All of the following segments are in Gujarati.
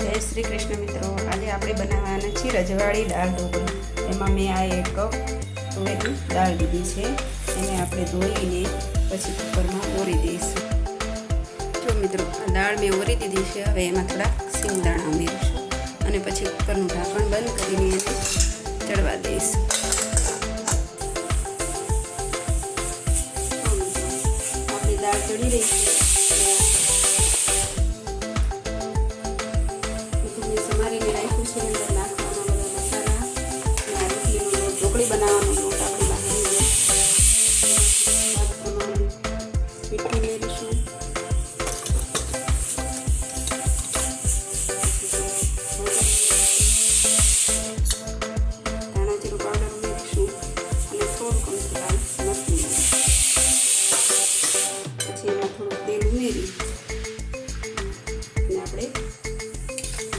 જય શ્રી કૃષ્ણ મિત્રો. આજે આપણે બનાવવાના છીએ રજવાડી દાળ ઢોકળી. એમાં મેં આ એક કપ તુવેરની દાળ લીધી છે. એને આપણે ધોઈને પછી કુકરમાં ઓરી દઈશું. જો મિત્રો, આ દાળ મેં ઓરી દીધી છે. હવે એમાં થોડા સિંગદાણા ઉમેરીશું અને પછી કુકરનું ઢાંકણ બંધ કરીને એને ચડવા દઈશું. દાળ ચડી રહી છે.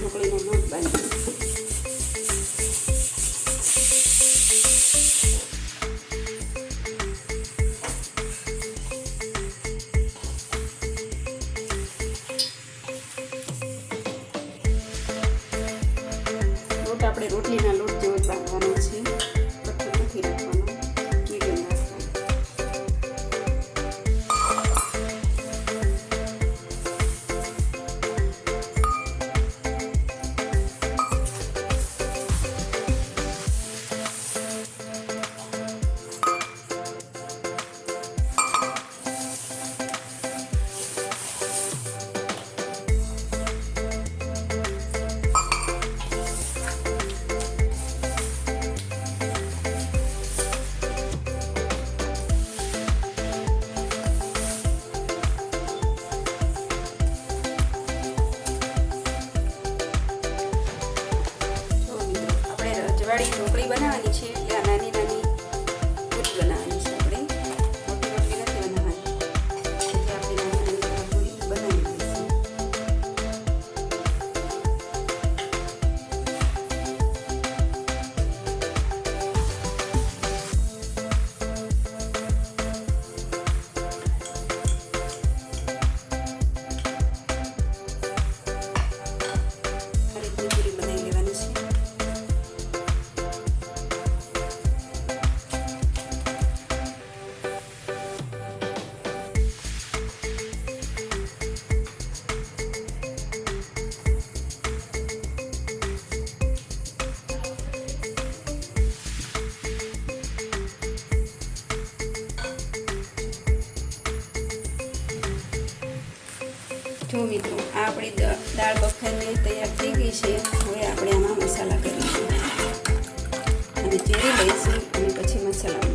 ઢોકળીનો લોટ બાંધીશું લોટ આપણે રોટલીના લોટ જેવો જ બાંધવાનો છે. ઢોકળી જો મિત્રો, આ આપણી દાળ બફાઈને તૈયાર થઈ ગઈ છે. હવે આપણે આમાં મસાલા કરીશું. અને ચેરી લઈશું અને પછી મસાલા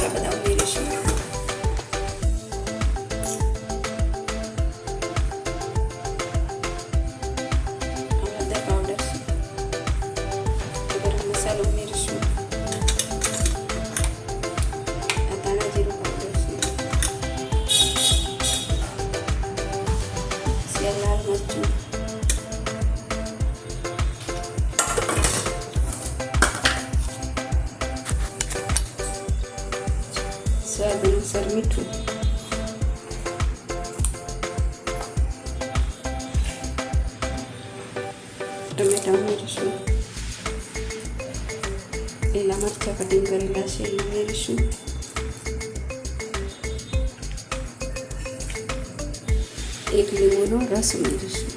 એમાં મસાલા બધા ઉમેરીશું હળદર સ્વાદ અનુસાર મીઠું ટમેટા ઉમેરીશું લીલા મરચાં કટિંગ કરેલા છે એ ઉમેરીશું એક લીંબુનો રસ ઉમેરીશું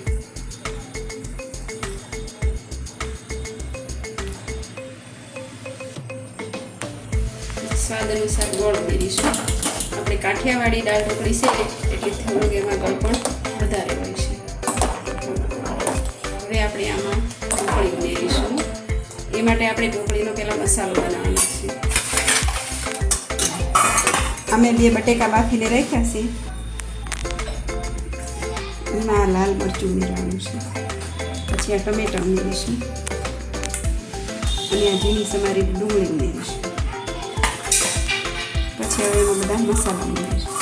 સ્વાદ અનુસાર ગોળ ઉમેરીશું આપણે કાઠિયાવાડી દાળ ઢોકળી છે, એટલે થોડુંક એમાં ગળ પણ વધારે હોય છે. હવે આપણે આમાં ઢોકળી ઉમેરીશું એ માટે આપણે ઢોકળીનો પહેલાં મસાલો બનાવવાનો છે. અમે બે બટેકા બાફીને રાખ્યા છે. એમાં લાલ મરચું ઉમેરવાનું છે. પછી આ ટમેટા ઉમેરીશું. અને આ ઝીણી સમારી ડુંગળી ઉમેરીશું. પછી હવે એમાં બધા મસાલા ઉમેરીશું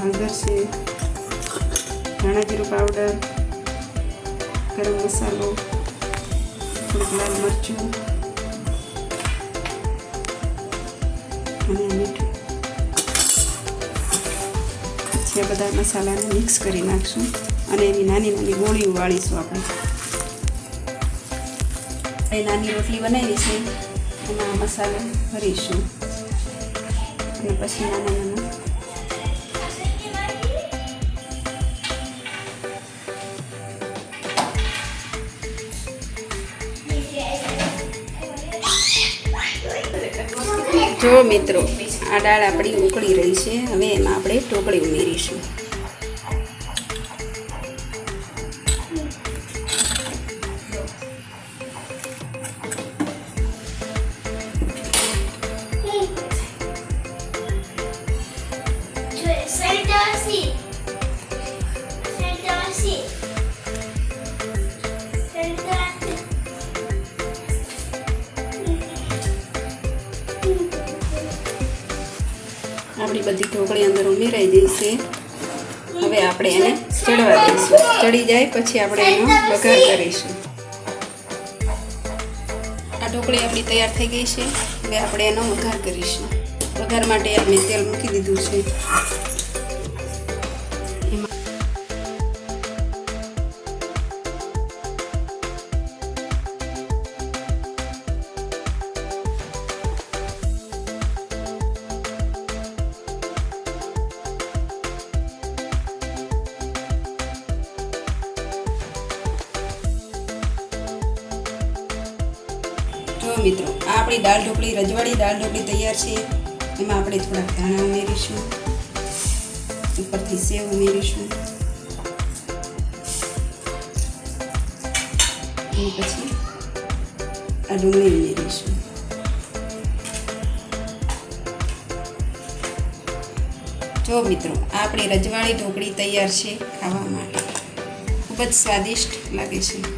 હળદર છે ધાણા જીરું પાવડર ગરમ મસાલો થોડુંક લાલ મરચું અને મીઠું પછી આ બધા મસાલાને મિક્સ કરી નાખશું. અને એની નાની નાની ગોળીઓ વાળીશું આપણે. એ નાની રોટલી બનાવી છે એમાં મસાલો ભરીશું અને પછી નાના નાના જો મિત્રો આ દાળ આપણી ઉકળી રહી છે હવે એમાં આપણે ટોકળી ઉમેરીશું બધી ઢોકળી અંદર ઉમેરાઈ ગઈ છે હવે આપણે એને ચડવા દઈશું. ચડી જાય પછી આપણે એનો વઘાર કરીશું. આ ઢોકળી આપણી તૈયાર થઈ ગઈ છે. હવે આપણે એનો વઘાર કરીશું. વઘાર માટે આપણે તેલ મૂકી દીધું છે. જો મિત્રો, આ આપણી દાળ ઢોકળી, રજવાડી દાળ ઢોકળી તૈયાર છે. એમાં આપણે થોડાક ધાણા ઉમેરીશું. ઉપરથી સેવ ઉમેરીશું. અને પછી આ ડુંગળી ઉમેરીશું. જો મિત્રો, આ આપણી રજવાડી ઢોકળી તૈયાર છે ખાવા માટે. ખૂબ જ સ્વાદિષ્ટ લાગે છે.